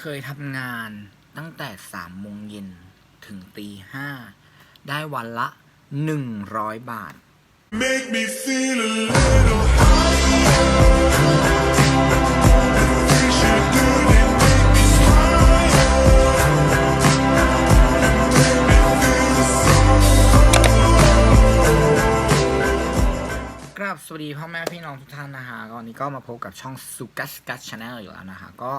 เคยทำงานตั้งแต่สามโมงเย็นถึงตีห้าได้วันละหนึ่งร้อยบาท Make me feel a little higher. Things you do that make me smile. Make me feel so กราบสวัสดีพ่อแม่พี่น้องทุกท่านนะฮะก็วันนี้ก็มาพบกับช่องสุกัสกัสชาแนลอยู่แล้วนะฮะก็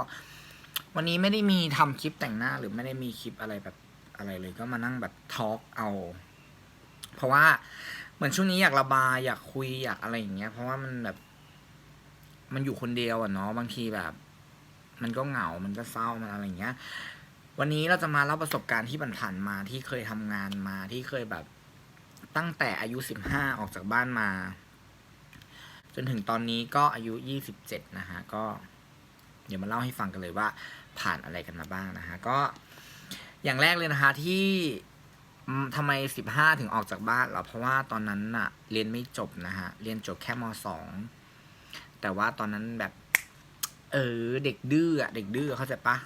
วันนี้ไม่ได้มีทำคลิปแต่งหน้าหรือไม่ได้มีคลิปอะไรแบบอะไรเลยก็มานั่งแบบทอล์กเอา เพราะว่าเหมือนช่วงนี้อยากระบายอยากคุยอยากอะไรอย่างเงี้ย เพราะว่ามันแบบ มันอยู่คนเดียวอะเนาะบางทีแบบ มันก็เหงา มันก็เศร้ามันอะไรอย่างเงี้ย วันนี้เราจะมาเล่าประสบการณ์ที่ผ่านมาที่เคยทำงานมาที่เคยแบบตั้งแต่อายุสิบห้าออกจากบ้านมา จนถึงตอนนี้ก็อายุยี่สิบเจ็ดนะฮะก็ เดี๋ยวมาเล่าให้ฟังกันเลยว่าผ่านอะไรกันมาบ้างนะฮะก็อย่างแรกเลยนะฮะที่ทำไมสิบห้าถึงออกจากบ้านเรอเพราะว่าตอนนั้นน่ะเรียนไม่จบนะฮะเรียนจบแค่มสองแต่ว่าตอนนั้นแบบ เออเด็กดื้ออะเด็กดื้อเข้าใจปะ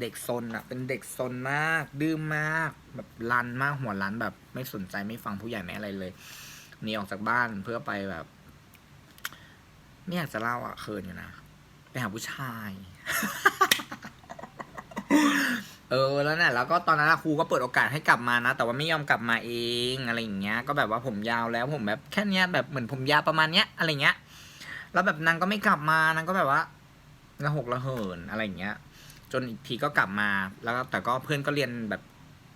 เด็กซนอะเป็นเด็กซนมาก ดื้อมาก แบบรันมากหัวรันแบบ ไม่สนใจไม่ฟังผู้ใหญ่ไม่อะไรเลยหนีออกจากบ้านเพื่อไปแบบ ไม่อยากจะเล่าอะเคินอยู่นะ ไปหาผู้ชาย เออแล้วเนี่ยแล้วก็ตอนนั้นครูก็เปิดโอกาสให้กลับมานะ แต่ว่าไม่ยอมกลับมาเองอะไรอย่างเงี้ย ก็แบบว่าผมยาวแล้วผมแบบแค่เนี้ยแบบเหมือนผมยาวประมาณเนี้ยอะไรเงี้ย แล้วแบบนางก็ไม่กลับมานางก็แบบว่าระหกระเหินอะไรอย่างเงี้ย จนอีกทีก็กลับมา แล้วแต่ก็เพื่อนก็เรียนแบบ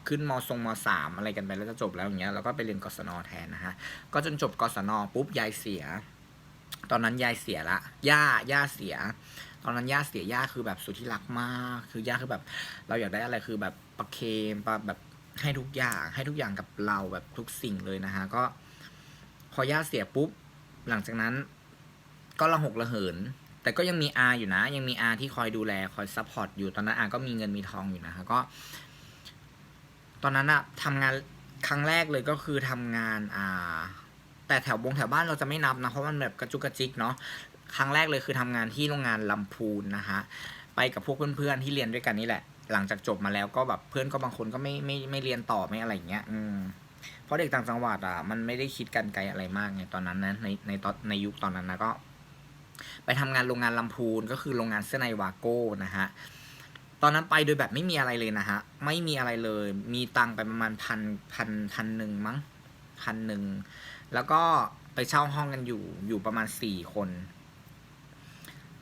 ขึ้นมทรงมสามอะไรกันไปแล้วจะจบแล้วอย่างเงี้ย แล้วก็ไปเรียนกศนแทนนะฮะ ก็จนจบกศนปุ๊บยายเสีย ตอนนั้นยายเสียละย่าย่าเสีย ตอนนั้นย่าเสียย่าคือแบบสุดที่รักมาก คือย่าคือแบบ เราอยากได้อะไรคือแบบประเคนประแบบให้ทุกอย่าง ให้ทุกอย่างกับเราแบบทุกสิ่งเลยนะฮะก็ พอย่าเสียปุ๊บ หลังจากนั้น ก็ระหกระเหิน แต่ก็ยังมีอาอยู่นะ ยังมีอาที่คอยดูแลคอยซัพพอร์ตอยู่ตอนนั้นอาก็มีเงินมีทองอยู่นะฮะก็ ตอนนั้นอะทำงานครั้งแรกเลยก็คือทำงานอ่า แต่แถวบงแถวบ้านเราจะไม่นับนะ เพราะมันแบบกระจุกกระจิกเนาะครั้งแรกเลยคือทำงานที่โรงงานลำพูนนะฮะไปกับพวกเพื่อนๆที่เรียนด้วยกันนี่แหละ หลังจากจบมาแล้วก็แบบเพื่อนก็บางคนก็ไม่ไม่ไม่เรียนต่อไม่อะไรอย่างเงี้ย อืมเพราะเด็กต่างจังหวัดอะมันไม่ได้คิดกันไกลอะไรมากไงตอนนั้นนะในในตอนในยุคตอนนั้นนะก็ ไปทำงานโรงงานลำพูนก็คือโรงงานเสื้อในวาโก้นะฮะตอนนั้นไปโดยแบบไม่มีอะไรเลยนะฮะไม่มีอะไรเลย มีตังค์ไปประมาณพันพันพันหนึ่งมั้งพันหนึ่ง แล้วก็ไปเช่าห้องกันอยู่อยู่ประมาณสี่คน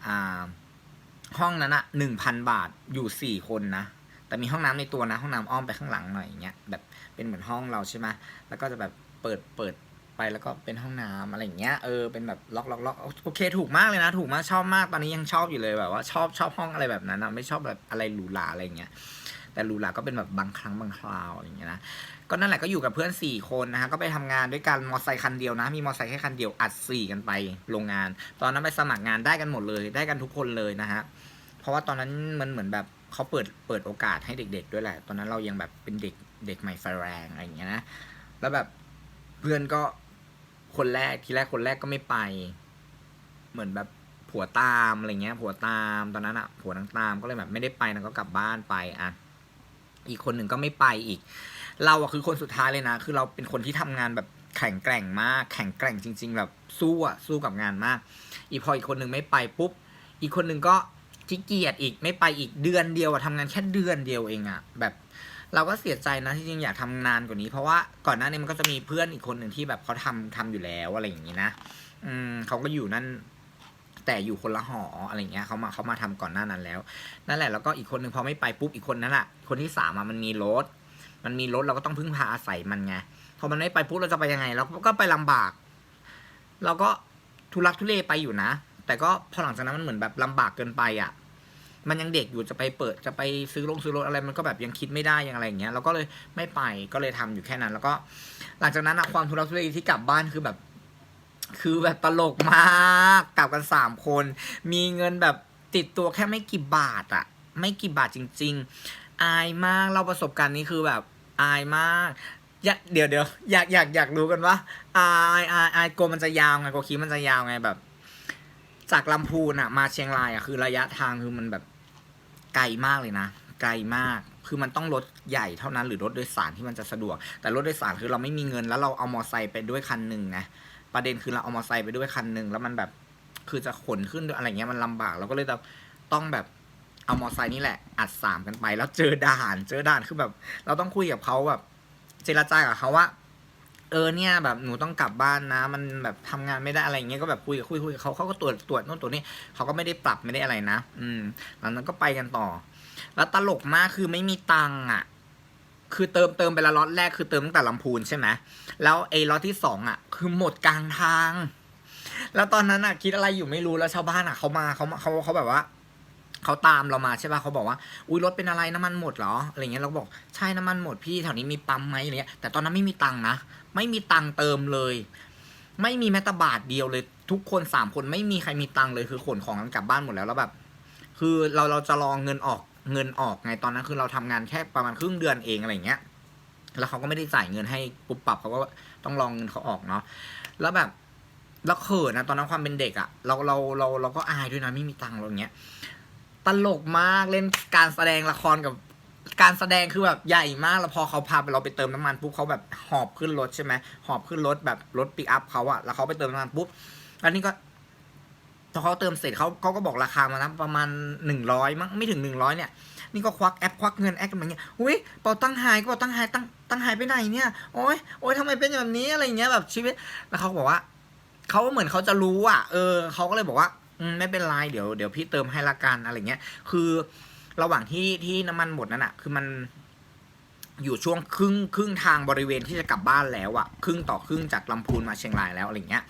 อ่าห้องนั้นอะหนึ่งพันบาทอยู่สี่คนนะแต่มีห้องน้ำในตัวนะ ห้องน้ำอ้อมไปข้างหลังหน่อยอย่างเงี้ยแบบเป็นเหมือนห้องเราใช่ไหมแล้วก็จะแบบเปิดเปิดไปแล้วก็เป็นห้องน้ำอะไรอย่างเงี้ยเออเป็นแบบล็อกล็อกล็อกโอเคถูกมากเลยนะ ถูกมากชอบมากตอนนี้ยังชอบอยู่เลยแบบว่าชอบชอบห้องอะไรแบบนั้นนะไม่ชอบแบบอะไรหรูหราอะไรอย่างเงี้ย แต่หรูหราก็เป็นแบบบางครั้งบางคราวอะไรอย่างเงี้ยนะก็นั่นแหละก็อยู่กับเพื่อนสี่คนนะฮะก็ไปทำงานด้วยกันมอไซค์คันเดียวนะ มีมอไซค์แค่คันเดียวอัดสี่กันไปโรงงาน ตอนนั้นไปสมัครงานได้กันหมดเลยได้กันทุกคนเลยนะฮะเพราะว่าตอนนั้นมันเหมือนแบบเขาเปิดเปิดโอกาสให้เด็ก ๆ ด้วยแหละ ตอนนั้นเรายังแบบเป็นเด็กเด็กใหม่ไฟแรงอะไรอย่างเงี้ยนะแล้วแบบเพื่อนก็คนแรกทีแรกคนแรกก็ไม่ไป เหมือนแบบผัวตามอะไรเงี้ยผัวตามตอนนั้นอะผัวนางตามก็เลยแบบไม่ได้ไปนะก็กลับบ้านไปอะ อีกคนหนึ่งก็ไม่ไปอีก เราอะคือคนสุดท้ายเลยนะ คือเราเป็นคนที่ทำงานแบบแข็งแกร่งมาก แข็งแกร่งจริง ๆ แบบสู้อะสู้กับงานมาก อีพออีกคนหนึ่งไม่ไปปุ๊บ อีกคนหนึ่งก็ขี้เกียจอีกไม่ไปอีกเดือนเดียวอะทำงานแค่เดือนเดียวเองอะแบบเราก็เสียใจนะที่จริงอยากทำนานกว่านี้ เพราะว่าก่อนหน้านี้มันก็จะมีเพื่อนอีกคนหนึ่งที่แบบเขาทำทำอยู่แล้วอะไรอย่างนี้นะ อืมเขาก็อยู่นั่น แต่อยู่คนละหออะไรเงี้ยเขามาเขามาทำก่อนหน้านั้นแล้ว นั่นแหละแล้วก็อีกคนหนึ่งพอไม่ไปปุ๊บอีกคนนั้นอะคนที่สามมันมีรถ มันมีรถเราก็ต้องพึ่งพาอาศัยมันไงพอมันไม่ไปปุ๊บเราจะไปยังไง เราก็ไปลำบาก เราก็ทุลักทุเลไปอยู่นะ แต่ก็พอหลังจากนั้นมันเหมือนแบบลำบากเกินไปอะมันยังเด็กอยู่จะไปเปิดจะไปซื้อลงซื้อรถอะไรมันก็แบบยังคิดไม่ได้ยังอะไรอย่างเงี้ยเราก็เลยไม่ไปก็เลยทำอยู่แค่นั้น แล้วก็ หลังจากนั้นอะความทุรักทุเลที่กลับบ้านคือแบบ คือแบบตลกมากกลับกันสามคน มีเงินแบบติดตัวแค่ไม่กี่บาทอะไม่กี่บาทจริง ๆ อายมากเราประสบการณ์นี้คือแบบอายมากอยากเดี๋ยวเดี๋ยวอยากอยากอยากรู้กันว่าอายอายอายโกมันจะยาวไงโกคิดมันจะยาวไงแบบ จากลำพูนอะมาเชียงรายอะคือระยะทางคือมันแบบไกลมากเลยนะไกลมากคือมันต้องรถใหญ่เท่านั้นหรือรถโดยสารที่มันจะสะดวก แต่รถโดยสารคือเราไม่มีเงินแล้วเราเอามอไซค์ไปด้วยคันหนึ่งนะ ประเด็นคือเราเอามอไซค์ไปด้วยคันหนึ่งแล้วมันแบบคือจะขนขึ้นด้วยอะไรเงี้ยมันลำบากเราก็เลยต้องแบบเอามอไซค์นี่แหละ อัดสามกันไป แล้วเจอด่าน เจอด่านคือแบบ เราต้องคุยกับเขาแบบ เจรจากับเขาว่า เออเนี่ยแบบหนูต้องกลับบ้านนะ มันแบบทำงานไม่ได้อะไรอย่างเงี้ยก็แบบคุยกับคุยคุยเขาเขาก็ตรวจตรวจโน่นตรวจนี่เขาก็ไม่ได้ปรับไม่ได้อะไรนะ อืมหลังนั้นก็ไปกันต่อ แล้วตลกมากคือไม่มีตังค์อะ คือเติมเติมไปละล็อตแรกคือเติมตั้งแต่ลำพูนใช่ไหมแล้วไอ้ล็อตที่สองอะ คือหมดกลางทาง แล้วตอนนั้นอะคิดอะไรอยู่ไม่รู้แล้วชาวบ้านอะเขามาเขาเขาเขาแบบว่าเขาตามเรามาใช่ป่ะเขาบอกว่า อุ้ยรถเป็นอะไรน้ำมันหมดเหรออะไรเงี้ยเราบอกใช่น้ำมันหมดพี่แถวนี้มีปั๊มไหมอะไรเงี้ยแต่ตอนนั้นไม่มีตังค์นะไม่มีตังค์เติมเลย ไม่มีแม้แต่บาทเดียวเลย ทุกคนสามคนไม่มีใครมีตังค์เลยคือขนของกันกลับบ้านหมดแล้วแล้วแบบ คือเราเราจะรองเงินออก เงินออกไงตอนนั้นคือเราทำงานแค่ประมาณครึ่งเดือนเองอะไรเงี้ย แล้วเขาก็ไม่ได้จ่ายเงินให้ปุ๊บปับเขาก็ต้องรองเงินเขาออกเนาะแล้วแบบเราเขินนะตอนนั้นความเป็นเด็กอะเราเราเราเราก็อายด้วยนะไม่มีตังค์เราอย่างเงี้ยตลกมากเล่นการแสดงละครกับการแสดงคือแบบใหญ่มากแล้วพอเขาพาไปเราไปเติมน้ำมันปุ๊บเขาแบบหอบขึ้นรถใช่ไหมหอบขึ้นรถแบบรถปิกอัพเขาอะแล้วเขาไปเติมน้ำมันปุ๊บแล้วนี่ก็ พอเขาเติมเสร็จเขาเขาก็บอกราคามานะประมาณหนึ่งร้อยมั้งไม่ถึงหนึ่งร้อยเนี่ยนี่ก็ควักแอปควักเงินแอปกันแบบเงี้ยอุ้ยเป๋าตั้งหายก็เป๋าตั้งหายตั้งตั้งหายไปไหนเนี่ยโอ้ยโอ้ยทำไมเป็นแบบนี้อะไรเงี้ยแบบชีวิตแล้วเขาบอกว่าเขาเหมือนเขาจะรู้อะเออเขาก็เลยบอกว่าไม่เป็นไรเดี๋ยวเดี๋ยวพี่เติมให้ละกันอะไรเงี้ย คือระหว่างที่ที่น้ำมันหมดนั่นอะคือมันอยู่ช่วงครึ่งครึ่งทางบริเวณที่จะกลับบ้านแล้วอะครึ่งต่อครึ่งจากลำพูนมาเชียงรายแล้วอะไรเงี้ย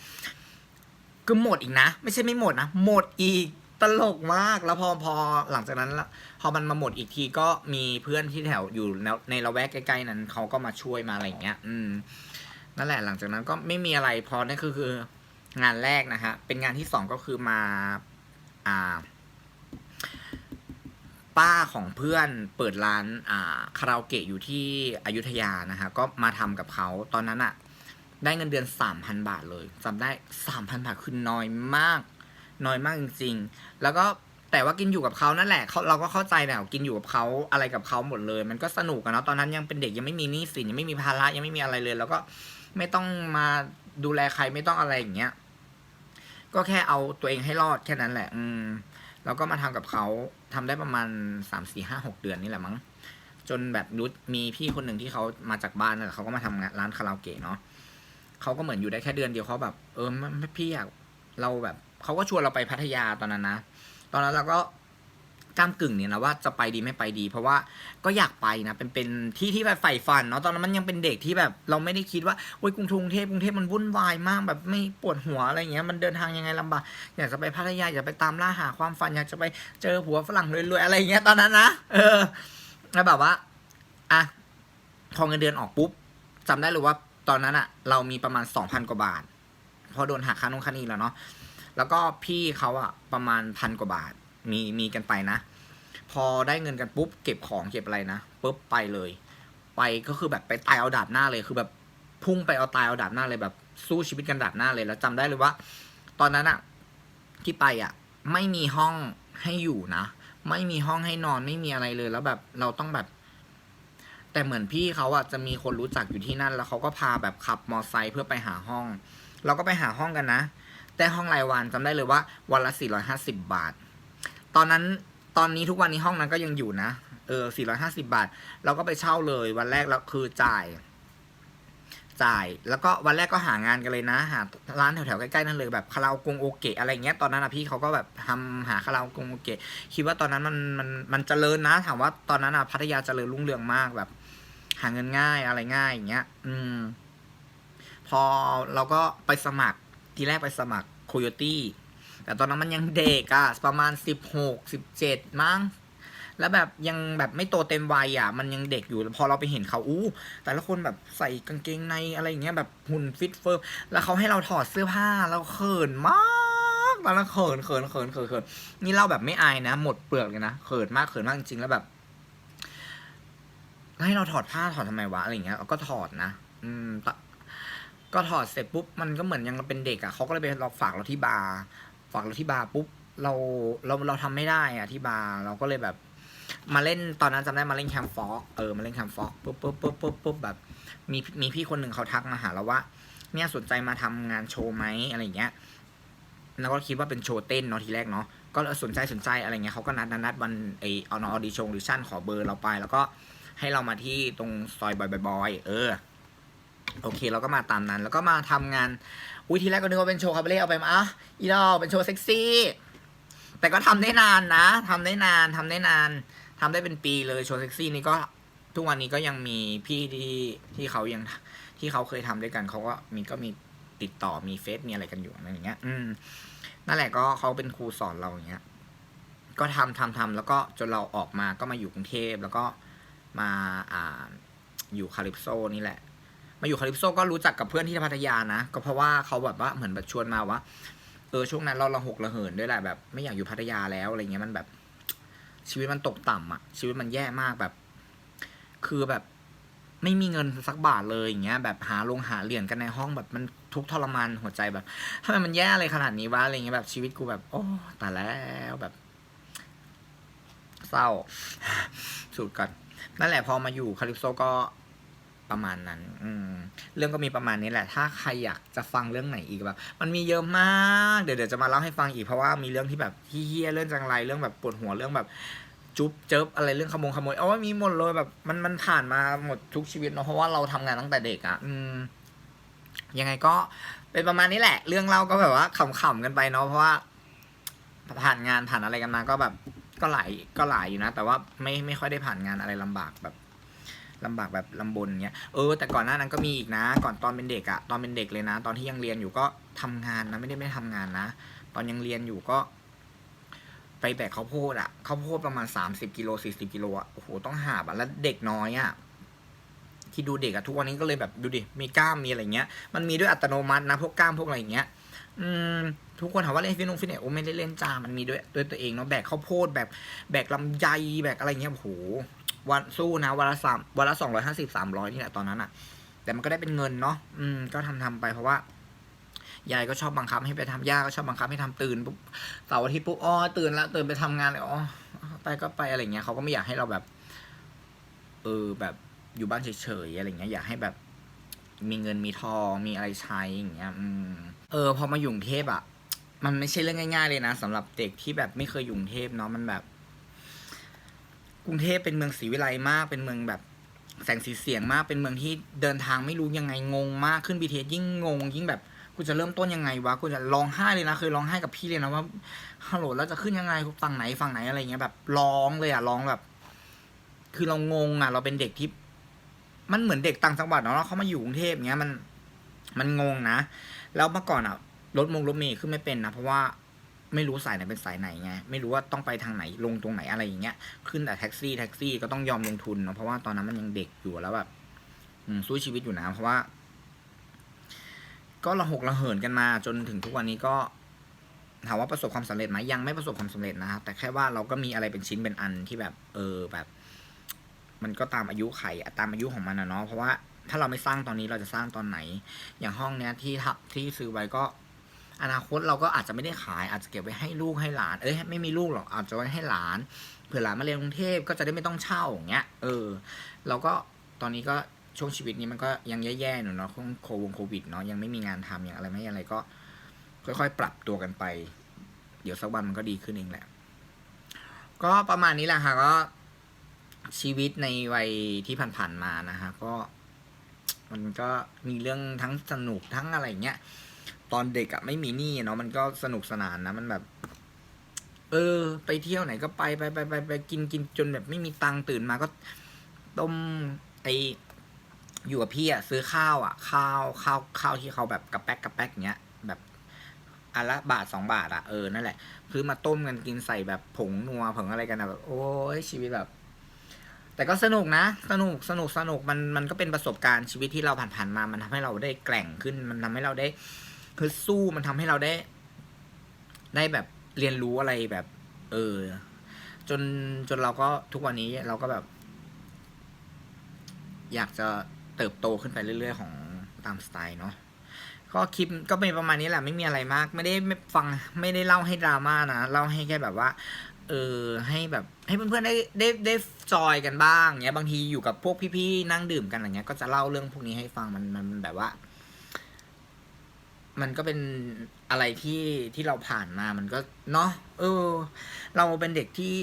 คือหมดอีกนะ ไม่ใช่ไม่หมดนะ หมดอีกตลกมากแล้วพอพอหลังจากนั้นละพอมันมาหมดอีกทีก็มีเพื่อนที่แถวอยู่ในละแวกใกล้ๆนั้นเขาก็มาช่วยมาอะไรอย่างเงี้ย อืมนั่นแหละหลังจากนั้นก็ไม่มีอะไรพอนั่นคือคืองานแรกนะฮะเป็นงานที่สองก็คือมาอ่า ป้าของเพื่อนเปิดร้าน อ่าคาราโอเกะอยู่ที่อยุธยานะฮะก็มาทำกับเขาตอนนั้นอะ ได้เงินเดือนสามพันบาทเลยจำได้สามพันบาทคือน้อยมาก น้อยมากจริง ๆ แล้วก็แต่ว่ากินอยู่กับเขานั่นแหละเขาเราก็เข้าใจแหละกินอยู่กับเขาอะไรกับเขาหมดเลย มันก็สนุกกันเนาะตอนนั้นยังเป็นเด็กยังไม่มีหนี้สินยังไม่มีภาระยังไม่มีอะไรเลย แล้วก็ไม่ต้องมาดูแลใครไม่ต้องอะไรอย่างเงี้ยก็แค่เอาตัวเองให้รอดแค่นั้นแหละ อืมแล้วก็มาทำกับเขาทำได้ประมาณสามสี่ห้าหกเดือนนี่แหละมั้งจนแบบรู้มีพี่คนหนึ่งที่เขามาจากบ้านนั่นแหละเขาก็มาทำงานร้านคาราโอเกะเนาะ เขาก็เหมือนอยู่ได้แค่เดือนเดียวเขาแบบ เออไม่พี่อยากเราแบบเขาก็ชวนเราไปพัทยาตอนนั้นนะ ตอนนั้นเราก็ก้ามกึ่งเนี่ยนะว่าจะไปดีไม่ไปดี เพราะว่าก็อยากไปนะเป็นเป็นที่ที่แบบใฝ่ฝันเนาะตอนนั้นมันยังเป็นเด็กที่แบบเราไม่ได้คิดว่าโอ้ยกรุงกรุงเทพกรุงเทพมันวุ่นวายมากแบบไม่ปวดหัวอะไรเงี้ยมันเดินทางยังไงลำบากอยากจะไปพัทยาอยากไปตามล่าหาความฝันอยากจะไปเจอผัวฝรั่งรวยๆอะไรเงี้ยตอนนั้นนะเออแล้วแบบว่าอะพอเงินเดือนออกปุ๊บจำได้เลยว่า ตอนนั้นอะเรามีประมาณสองพันกว่าบาทพอโดนหักค่านุ่งค่านี่แล้วเนาะแล้วก็พี่เขาอะประมาณพันกว่าบาทมีมีกันไปนะ พอได้เงินกันปุ๊บเก็บของเก็บอะไรนะปุ๊บไปเลย ไปก็คือแบบไปตายเอาดาบหน้าเลยคือแบบพุ่งไปเอาตายเอาดาบหน้าเลยแบบสู้ชีวิตกันดาบหน้าเลยแล้วจำได้เลยว่า ตอนนั้นอะที่ไปอะไม่มีห้องให้อยู่นะ ไม่มีห้องให้นอนไม่มีอะไรเลยแล้วแบบเราต้องแบบ แต่เหมือนพี่เขาอะจะมีคนรู้จักอยู่ที่นั่น แล้วเขาก็พาแบบขับมอไซค์เพื่อไปหาห้อง เราก็ไปหาห้องกันนะ แต่ห้องรายวันจำได้เลยว่าวันละ 450 บาท ตอนนั้นตอนนี้ทุกวันนี้ห้องนั้นก็ยังอยู่นะ เออ 450 บาท เราก็ไปเช่าเลยวันแรกแล้วคือจ่าย จ่าย แล้วก็วันแรกก็หางานกันเลยนะ หาร้านแถวๆใกล้ๆนั่นเลยแบบคาราโอเกงโอเกะอะไรเงี้ย ตอนนั้นนะพี่เขาก็แบบทำหาคาราโอเกงโอเกะ คิดว่าตอนนั้นมันมันมันเจริญนะ ถามว่าตอนนั้นอะพัทยาเจริญรุ่งเรืองมากแบบ หาเงินง่ายอะไรง่ายอย่างเงี้ย อืม พอเราก็ไปสมัครทีแรกไปสมัครโคโยตี้แต่ตอนนั้นมันยังเด็กอะประมาณสิบหกสิบเจ็ดมั้งแล้วแบบยังแบบไม่โตเต็มวัยอะ มันยังเด็กอยู่พอเราไปเห็นเขาอู้ แต่ละคนแบบใส่กางเกงในอะไรอย่างเงี้ยแบบหุ่นฟิตเฟิร์มแล้วเขาให้เราถอดเสื้อผ้าเราเขินมากตอนนั้นเขินเขินเขินเขินเขินนี่เล่าแบบไม่อายนะ หมดเปลือกเลยนะเขินมากเขินมากจริงๆแล้วแบบ ให้เราถอดผ้าถอดทำไมวะอะไรเงี้ยเราก็ถอดนะ อืมก็ถอดเสร็จปุ๊บมันก็เหมือนยังเป็นเด็กอะ่ะเขาก็เลยไปเราฝากเราที่บาร์ฝากเราที่บาร์ปุ๊บเราเราเราทำไม่ได้อะที่บาร์เราก็เลยแบบ มาเล่นตอนนั้นจำได้มาเล่นแคมฟอกเออมาเล่นแคมฟอกปุ๊บปุ๊บปุ๊บปุ๊บปุ๊บแบบมีมีพี่คนหนึ่งเขาทักมาหาเราว่า เนี่ยสนใจมาทำงานโชว์ไหมอะไรเงี้ยแล้วก็คิดว่าเป็นโชว์เต้นเนาะทีแรกเนาะก็เลยสนใจสนใจอะไรเงี้ยเขาก็นัดนัดนัดวันไอเอานออดิชงดิชั่นขอเบอร์เราไป แล้วก็ ให้เรามาที่ตรงซอยบอยบอยเออ โอเคเราก็มาตามนั้น แล้วก็มาทำงาน อุ้ยทีแรกก็นึกว่าเป็นโชว์คาเบเล่เอาไปมาอะอีดอกเป็นโชว์เซ็กซี่ แต่ก็ทำได้นานนะทำได้นานทำได้นานทำได้เป็นปีเลยโชว์เซ็กซี่นี่ก็ทุกวันนี้ก็ยังมีพี่ที่ที่เขายังที่เขาเคยทำด้วยกันเขาก็มีก็มีติดต่อมีเฟซมีอะไรกันอยู่อะไรอย่างเงี้ย อืมนั่นแหละก็เขาเป็นครูสอนเราอย่างเงี้ย ก็ทำทำทำแล้วก็จนเราออกมาก็มาอยู่กรุงเทพแล้วก็ มาอ่าอยู่คาลิปโซนี่แหละ มาอยู่คาลิปโซก็รู้จักกับเพื่อนที่พัทยานะ ก็เพราะว่าเขาแบบว่าเหมือนแบบชวนมาว่าเออช่วงนั้นเราระหกระเหินด้วยแหละแบบ ไม่อยากอยู่พัทยาแล้วอะไรเงี้ยมันแบบ ชีวิตมันตกต่ำอะ ชีวิตมันแย่มากแบบ คือแบบไม่มีเงินสักบาทเลยอย่างเงี้ยแบบหาลงหาเหรียญกันในห้องแบบมันทุกทรมานหัวใจแบบทำไมมันแย่อะไรขนาดนี้วะอะไรเงี้ยแบบชีวิตกูแบบ โอ้ตายแล้วแบบ เศร้าสูดก่อน นั่นแหละพอมาอยู่คาลิปโซก็ประมาณนั้น อืม เรื่องก็มีประมาณนี้แหละ ถ้าใครอยากจะฟังเรื่องไหนอีกแบบ มันมีเยอะมาก เดี๋ยวเดี๋ยวจะมาเล่าให้ฟังอีกเพราะว่ามีเรื่องที่แบบเฮี้ยเรื่องจังไรเรื่องแบบปวดหัวเรื่องแบบจุ๊บเจิบอะไรเรื่องขโมงขโมยเอาว่ามีหมดเลยแบบ มันมันผ่านมาหมดทุกชีวิตเนาะเพราะว่าเราทำงานตั้งแต่เด็กอะ่ะ อืม ยังไงก็เป็นประมาณนี้แหละ เรื่องเล่าก็แบบว่าขำๆกันไปเนาะเพราะว่าผ่านงานผ่านอะไรกันมาก็แบบ ก็หลายก็หลายอยู่นะ แต่ว่าไม่ไม่ค่อยได้ผ่านงานอะไรลำบากแบบลำบากแบบลำบนเงี้ย เออ แต่ก่อนหน้านั้นก็มีอีกนะ ก่อนตอนเป็นเด็กอะตอนเป็นเด็กเลยนะ ตอนที่ยังเรียนอยู่ก็ทำงานนะ ไม่ได้ไม่ทำงานนะ ตอนยังเรียนอยู่ก็ ไปแบกข้าวโพดอะข้าวโพดประมาณสามสิบกิโลสี่สิบกิโลอะโอ้โห ต้องหาบอะแล้วเด็กน้อยอะที่ดูเด็กอะทุกวันนี้ก็เลยแบบดูดิ มีกล้ามมีอะไรเงี้ย มันมีด้วยอัตโนมัตินะ พวกกล้ามพวกอะไรเงี้ย อืมทุกคนถามว่าเล่นฟิตนงฟิตเนสโอ้ไม่ได้เล่นจ้ามันมีด้วยด้วยตัวเองเนาะแบกข้าวโพดแบบแบกลำไยแบกอะไรเงี้ยโอ้โหวันสู้นะวันละสามวันละสองร้อยห้าสิบสามร้อยนี่แหละตอนนั้นอะแต่มันก็ได้เป็นเงินเนาะอืมก็ทำทำไปเพราะว่ายายก็ชอบบังคับให้ไปทำย่าก็ชอบบังคับให้ทำตื่นปุ๊บเสาร์อาทิตย์ปุ๊บอ๋อตื่นแล้วตื่นไปทำงานเลยอ๋อไปก็ไปอะไรเงี้ยเขาก็ไม่อยากให้เราแบบ เออแบบอยู่บ้านเฉยๆอะไรเงี้ยอยากให้แบบ มีเงินมีทองมีอะไรใช้อย่างเงี้ยอืมเออพอมาอยู่กรุงเทพอะ มันไม่ใช่เรื่องง่าย ๆ เลยนะสำหรับเด็กที่แบบไม่เคยอยู่กรุงเทพเนาะมันแบบ กรุงเทพเป็นเมืองศรีวิไลมากเป็นเมืองแบบแสงสีเสียงมากเป็นเมืองที่เดินทางไม่รู้ยังไงงงมากขึ้นบีเทสยิ่งงง ยิ่งแบบกูจะเริ่มต้นยังไงวะกูจะร้องไห้เลยนะเคยร้องไห้กับพี่เลยนะว่าฮัลโหลแล้วจะขึ้นยังไงฝั่งไหนฝั่งไหนอะไรเงี้ยแบบร้องเลยอะร้องแบบ คือเรางงอะเราเป็นเด็กที่ มันเหมือนเด็กต่างจังหวัดเนาะแล้วเขามาอยู่กรุงเทพเงี้ยมันมันงงนะ แล้วเมื่อก่อนอะรถมงรถเมย์ขึ้นไม่เป็นนะเพราะว่าไม่รู้สายไหนเป็นสายไหนไงไม่รู้ว่าต้องไปทางไหนลงตรงไหนอะไรอย่างเงี้ยขึ้นแต่แท็กซี่แท็กซี่ก็ต้องยอมลงทุนเนาะเพราะว่าตอนนั้นมันยังเด็กอยู่แล้วแบบอืสู้ชีวิตอยู่นะเพราะว่า ก็ระหกระเหินกันมาจนถึงทุกวันนี้ก็ถามว่าประสบความสำเร็จไหมยังไม่ประสบความสำเร็จนะครับแต่แค่ว่าเราก็มีอะไรเป็นชิ้นเป็นอันที่แบบ เออแบบ มันก็ตามอายุไขตามอายุของมันนะเนาะเพราะว่าถ้าเราไม่สร้างตอนนี้เราจะสร้างตอนไหน อย่างห้องเนี้ยที่ทับที่ซื้อไว้ก็ อนาคตเราก็อาจจะไม่ได้ขาย อาจจะเก็บไว้ให้ลูกให้หลาน เอ้ยไม่มีลูกหรอกอาจจะไว้ให้หลานเผื่อหลานมาเรียนกรุงเทพก็จะได้ไม่ต้องเช่าอย่างเงี้ยเออเราก็ตอนนี้ก็ช่วงชีวิตนี้มันก็ยังแย่ๆหน่อยเนาะช่วงโควงโควิดเนาะยังไม่มีงานทำอย่างอะไรไม่อะไรก็ ค่อยๆ ปรับตัวกันไป เดี๋ยวสักวันมันก็ดีขึ้นเองแหละ ก็ประมาณนี้แหละค่ะก็ ชีวิตในวัยที่ผ่านๆมานะฮะก็มันก็มีเรื่องทั้งสนุกทั้งอะไรเงี้ยตอนเด็กอะไม่มีหนี้เนาะมันก็สนุกสนานนะมันแบบ เออ ไปเที่ยวไหนก็ไปไปไปไปไปกินกินจนแบบไม่มีตังค์ตื่นมาก็ต้มไออยู่กับพี่อะซื้อข้าวอะข้าวข้าวข้าวที่เขาแบบกระแป๊กกระแป๊กเงี้ยแบบอันละบาทสองบาทอะเออนั่นแหละซื้อมาต้มกันกินใส่แบบผงนัวผงอะไรกันอะแบบ โอ้ยชีวิตแบบ แต่ก็สนุกนะ สนุกสนุกสนุกมันมันก็เป็นประสบการณ์ชีวิตที่เราผ่านๆมา มันทำให้เราได้แกร่งขึ้น มันทำให้เราได้คือสู้มันทำให้เราได้ ได้แบบเรียนรู้อะไรแบบ เออ จนจนเราก็ทุกวันนี้เราก็แบบ อยากจะเติบโตขึ้นไปเรื่อย ๆ ของตามสไตล์เนาะก็คลิปก็เป็นประมาณนี้แหละไม่มีอะไรมาก ไม่ได้ไม่ฟังไม่ได้เล่าให้ดราม่านะเล่าให้แค่แบบว่า เออให้แบบให้เพื่อนๆได้ได้ได้จอยกันบ้างเนี้ยบางทีอยู่กับพวกพี่ๆนั่งดื่มกันอะไรเงี้ยก็จะเล่าเรื่องพวกนี้ให้ฟังมันมันมันแบบว่า มันก็เป็นอะไรที่ที่เราผ่านมามันก็เนาะเออ เราเป็นเด็กที่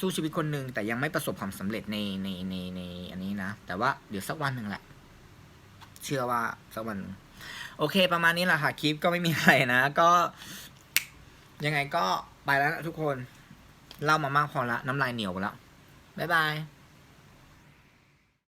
สู้ชีวิตคนหนึ่งแต่ยังไม่ประสบความสำเร็จในในในในอันนี้นะ แต่ว่าเดี๋ยวสักวันหนึ่งแหละ เชื่อว่าสักวัน โอเค ประมาณนี้แหละค่ะ คลิปก็ไม่มีอะไรนะ ก็ ยังไงก็ไปแล้วนะทุกคน เล่ามามากพอละน้ำลายเหนียวแล้วบ๊ายบาย